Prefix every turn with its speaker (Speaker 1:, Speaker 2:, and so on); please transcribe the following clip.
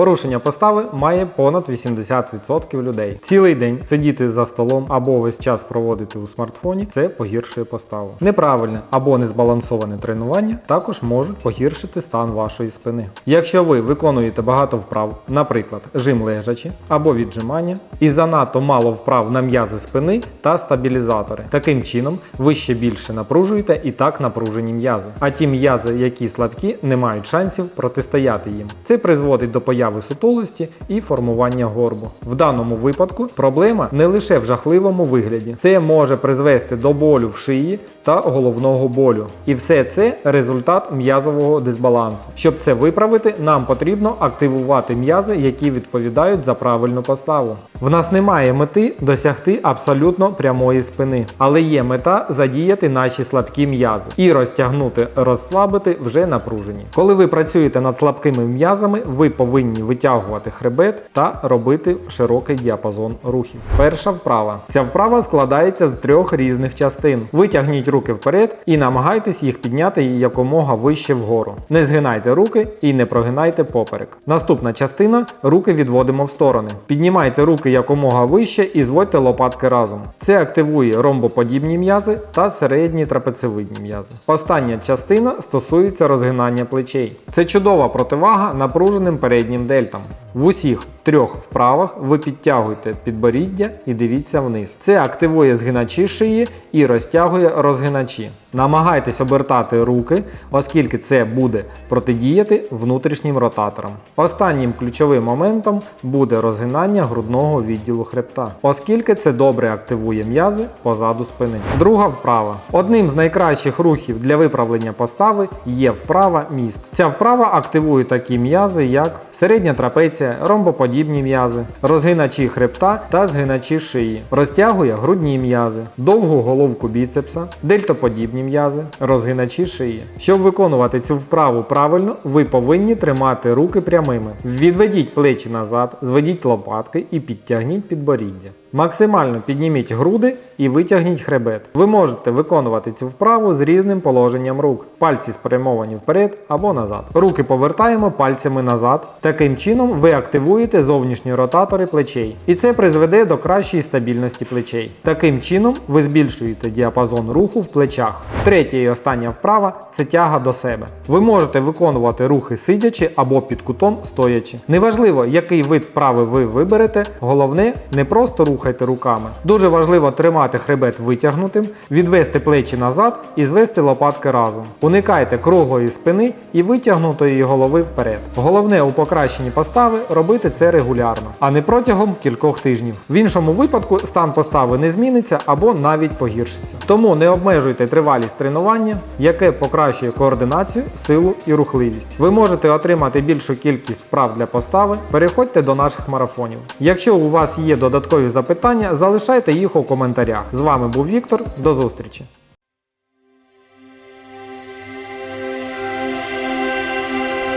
Speaker 1: Порушення постави має понад 80% людей. Цілий день сидіти за столом або весь час проводити у смартфоні це погіршує поставу. Неправильне або незбалансоване тренування також може погіршити стан вашої спини. Якщо ви виконуєте багато вправ, наприклад, жим лежачи або віджимання, і занадто мало вправ на м'язи спини та стабілізатори. Таким чином, ви ще більше напружуєте і так напружені м'язи. А ті м'язи, які слабкі, не мають шансів протистояти їм. Це призводить до появи сутулості і формування горбу. В даному випадку проблема не лише в жахливому вигляді, це може призвести до болю в шиї та головного болю. І все це результат м'язового дисбалансу. Щоб це виправити, нам потрібно активувати м'язи, які відповідають за правильну поставу. В нас немає мети досягти абсолютно прямої спини, але є мета задіяти наші слабкі м'язи і розтягнути, розслабити вже напружені. Коли ви працюєте над слабкими м'язами, ви повинні витягувати хребет та робити широкий діапазон рухів. Перша вправа. Ця вправа складається з трьох різних частин. Витягніть руки вперед і намагайтесь їх підняти якомога вище вгору. Не згинайте руки і не прогинайте поперек. Наступна частина руки відводимо в сторони. Піднімайте руки якомога вище і зводьте лопатки разом. Це активує ромбоподібні м'язи та середні трапецевидні м'язи. Остання частина стосується розгинання плечей. Це чудова противага напруженим переднім дельтам. В усіх трьох вправах ви підтягуєте підборіддя і дивіться вниз. Це активує згиначі шиї і розтягує розгиначі. Намагайтесь обертати руки, оскільки це буде протидіяти внутрішнім ротаторам. Останнім ключовим моментом буде розгинання грудного відділу хребта, оскільки це добре активує м'язи позаду спини. Друга вправа. Одним з найкращих рухів для виправлення постави є вправа міст. Ця вправа активує такі м'язи, як середня трапеція, ромбоподібні м'язи, розгиначі хребта та згиначі шиї, розтягує грудні м'язи, довгу головку біцепса, дельтоподібні м'язи, розгиначі шиї. Щоб виконувати цю вправу правильно, ви повинні тримати руки прямими. Відведіть плечі назад, зведіть лопатки і підтягніть підборіддя. Максимально підніміть груди і витягніть хребет. Ви можете виконувати цю вправу з різним положенням рук. Пальці спрямовані вперед або назад. Руки повертаємо пальцями назад. Таким чином ви активуєте зовнішні ротатори плечей. І це призведе до кращої стабільності плечей. Таким чином ви збільшуєте діапазон руху в плечах. Третя і остання вправа це тяга до себе. Ви можете виконувати рухи сидячи або під кутом стоячи. Неважливо, який вид вправи ви виберете, головне не просто рухайте руками. Дуже важливо тримати хребет витягнутим, відвести плечі назад і звести лопатки разом. Уникайте круглої спини і витягнутої голови вперед. Головне у покращенні постави робити це регулярно, а не протягом кількох тижнів. В іншому випадку стан постави не зміниться або навіть погіршиться. Тому не обмежуйте тривалість тренування, яке покращує координацію, силу і рухливість. Ви можете отримати більшу кількість вправ для постави. Переходьте до наших марафонів. Якщо у вас є додаткові запитання, залишайте їх у коментарях. З вами був Віктор. До зустрічі!